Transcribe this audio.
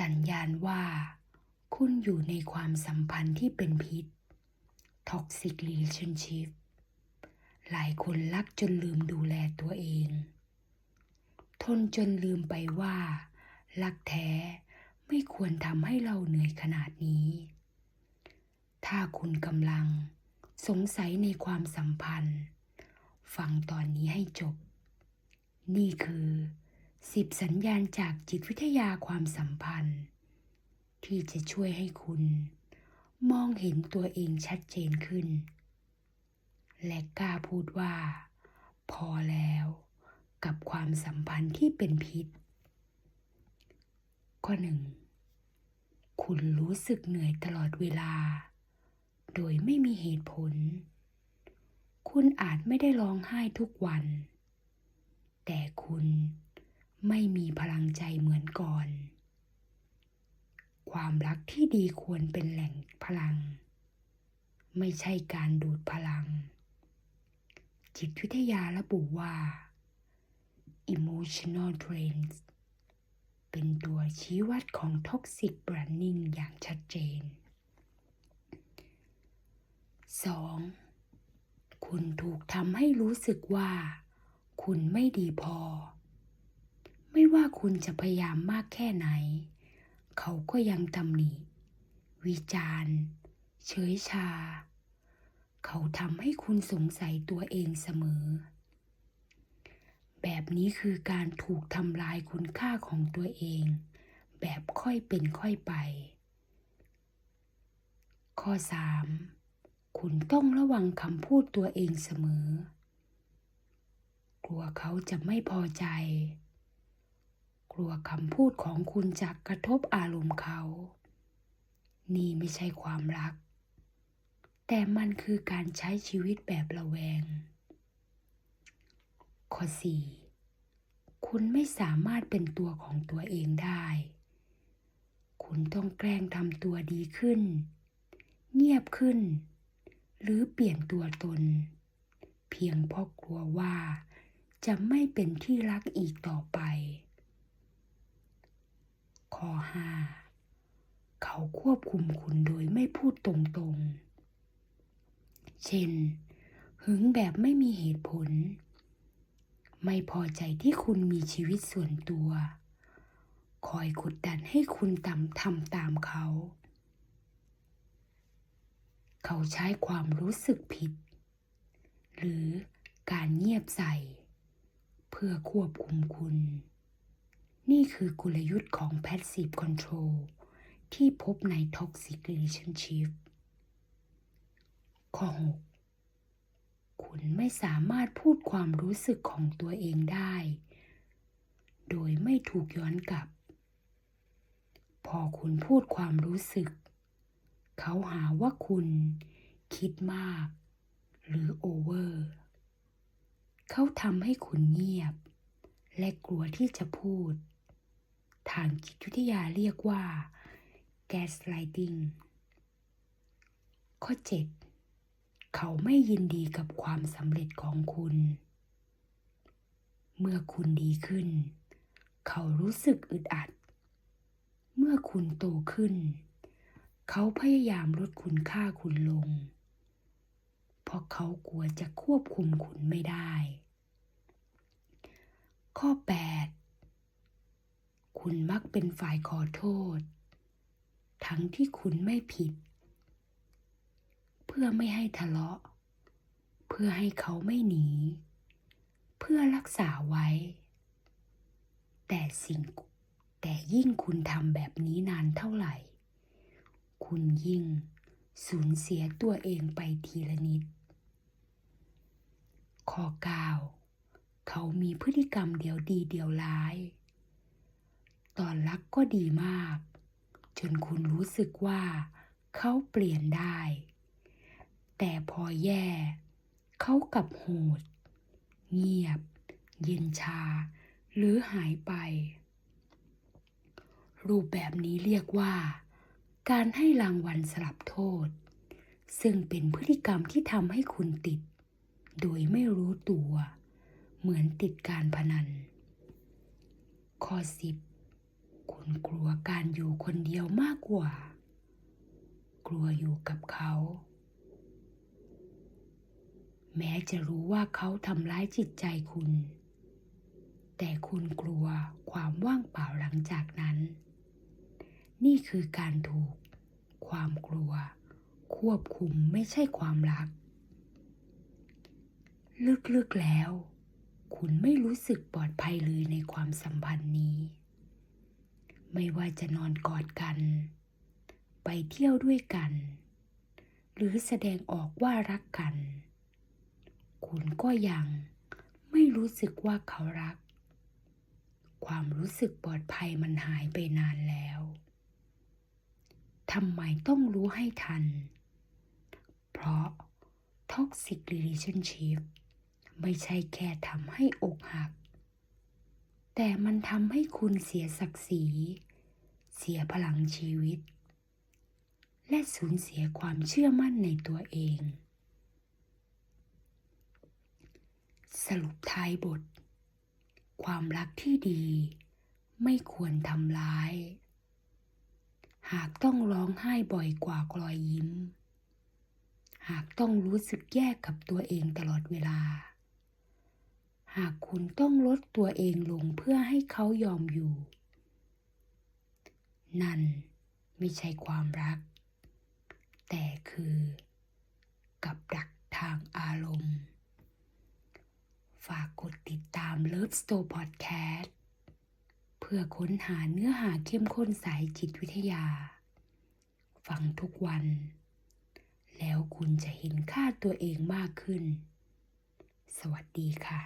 สัญญาณว่า คุณอยู่ในความสัมพันธ์ที่เป็นพิษ Toxic Relationship หลายคนรักจนลืมดูแลตัวเอง ทนจนลืมไปว่า รักแท้ไม่ควรทำให้เราเหนื่อยขนาดนี้ ถ้าคุณกำลังสงสัยในความสัมพันธ์ ฟังตอนนี้ให้จบ นี่คือ สิบสัญญาณจากจิตวิทยาความสัมพันธ์ ที่จะช่วยให้คุณ มองเห็นตัวเองชัดเจนขึ้น และกล้าพูดว่า พอแล้วกับความสัมพันธ์ที่เป็นพิษ ข้อหนึ่งคุณรู้สึกเหนื่อยตลอดเวลา โดยไม่มีเหตุผล คุณอาจไม่ได้ร้องไห้ทุกวัน แต่คุณ ไม่มีพลังใจเหมือนก่อน ความรักที่ดีควรเป็นแหล่งพลัง ไม่ใช่การดูดพลัง จิตวิทยาระบุว่า emotional drains เป็นตัวชี้วัดของ toxic burning อย่างชัดเจน 2. คุณถูกทำให้รู้สึกว่า คุณไม่ดีพอ ไม่ว่าคุณจะพยายามมากแค่ไหน เขาก็ยังตำหนิ วิจารณ์ เฉยชา เขาทำให้คุณสงสัยตัวเองเสมอ แบบนี้คือการถูกทำลายคุณค่าของตัวเอง แบบค่อยเป็นค่อยไป ข้อ 3. คุณต้องระวังคำพูดตัวเองเสมอ กลัวเขาจะไม่พอใจ กลัวคำพูดของคุณจะกระทบอารมณ์เขา นี่ไม่ใช่ความรัก แต่มันคือการใช้ชีวิตแบบระแวง ข้อ 4. คุณไม่สามารถเป็นตัวของตัวเองได้ คุณต้องแกล้งทำตัวดีขึ้น เงียบขึ้น หรือเปลี่ยนตัวตน เพียงเพราะกลัวว่าจะไม่เป็นที่รักอีกต่อไป ข้อ 5. เขาควบคุมคุณโดยไม่พูดตรงๆ เช่น หึงแบบไม่มีเหตุผล ไม่พอใจที่คุณมีชีวิตส่วนตัว คอยกดดันให้คุณตามทำตามเขา เขาใช้ความรู้สึกผิด หรือการเงียบใส่ เพื่อควบคุมคุณ นี่คือกลยุทธ์ของ Passive Control ที่พบใน Toxic Relationship ข้อ 6 คุณไม่สามารถพูดความรู้สึกของตัวเองได้ โดยไม่ถูกย้อนกลับ พอคุณพูดความรู้สึก เขาหาว่าคุณคิดมาก หรือโอเวอร์ เขาทำให้คุณเงียบ และกลัวที่จะพูด ทางจิตวิทยาเรียกว่า gaslighting ข้อ 7 เขาไม่ยินดีกับความสำเร็จของคุณ เมื่อคุณดีขึ้น เขารู้สึกอึดอัด เมื่อคุณโตขึ้น เขาพยายามลดคุณค่าคุณลง เพราะเขากลัวจะควบคุมคุณไม่ได้ ข้อ 8 คุณมักเป็นฝ่ายขอโทษ ทั้งที่คุณไม่ผิด เพื่อไม่ให้ทะเลาะ เพื่อให้เขาไม่หนี เพื่อรักษาไว้ แต่สิ่งแต่ยิ่งคุณทำแบบนี้นานเท่าไหร่ คุณยิ่งสูญเสียตัวเองไปทีละนิด ข้อ 9 เขามีพฤติกรรมเดียวดีเดียวร้าย ตอนรักก็ดีมาก จนคุณรู้สึกว่าเขาเปลี่ยนได้ แต่พอแย่ เขากลับโหด เงียบ เย็นชา หรือหายไป รูปแบบนี้เรียกว่า การให้รางวัลสลับโทษ ซึ่งเป็นพฤติกรรมที่ทำให้คุณติด โดยไม่รู้ตัว เหมือนติดการพนันข้อ10 คุณกลัวการอยู่คนเดียวมากกว่า กลัวอยู่กับเขา แม้จะรู้ว่าเขาทำร้ายจิตใจคุณ แต่คุณกลัวความว่างเปล่าหลังจากนั้น นี่คือการถูก ความกลัว ควบคุมไม่ใช่ความรัก ลึกๆแล้ว คุณไม่รู้สึกปลอดภัยเลยในความสัมพันธ์นี้ ไม่ว่าจะนอนกอดกัน ไปเที่ยวด้วยกัน หรือแสดงออกว่ารักกัน คุณก็ยังไม่รู้สึกว่าเขารัก ความรู้สึกปลอดภัยมันหายไปนานแล้วทำไมต้องรู้ให้ทัน เพราะ Toxic Relationship ไม่ใช่แค่ทำให้อกหัก แต่มันทำให้คุณเสียศักดิ์ศรี เสียพลังชีวิต และสูญเสียความเชื่อมั่นในตัวเอง สรุปท้ายบท ความรักที่ดีไม่ควรทำร้าย หากต้องร้องไห้บ่อยกว่ารอยยิ้ม หากต้องรู้สึกแย่กับตัวเองตลอดเวลา หากคุณต้องลดตัวเองลงเพื่อให้เขายอมอยู่ นั่นไม่ใช่ความรัก แต่คือ กับดักทางอารมณ์ ฝากกดติดตาม Love Store Podcast เพื่อค้นหาเนื้อหาเข้มข้นสายจิตวิทยา ฟังทุกวัน แล้วคุณจะเห็นค่าตัวเองมากขึ้น สวัสดีค่ะ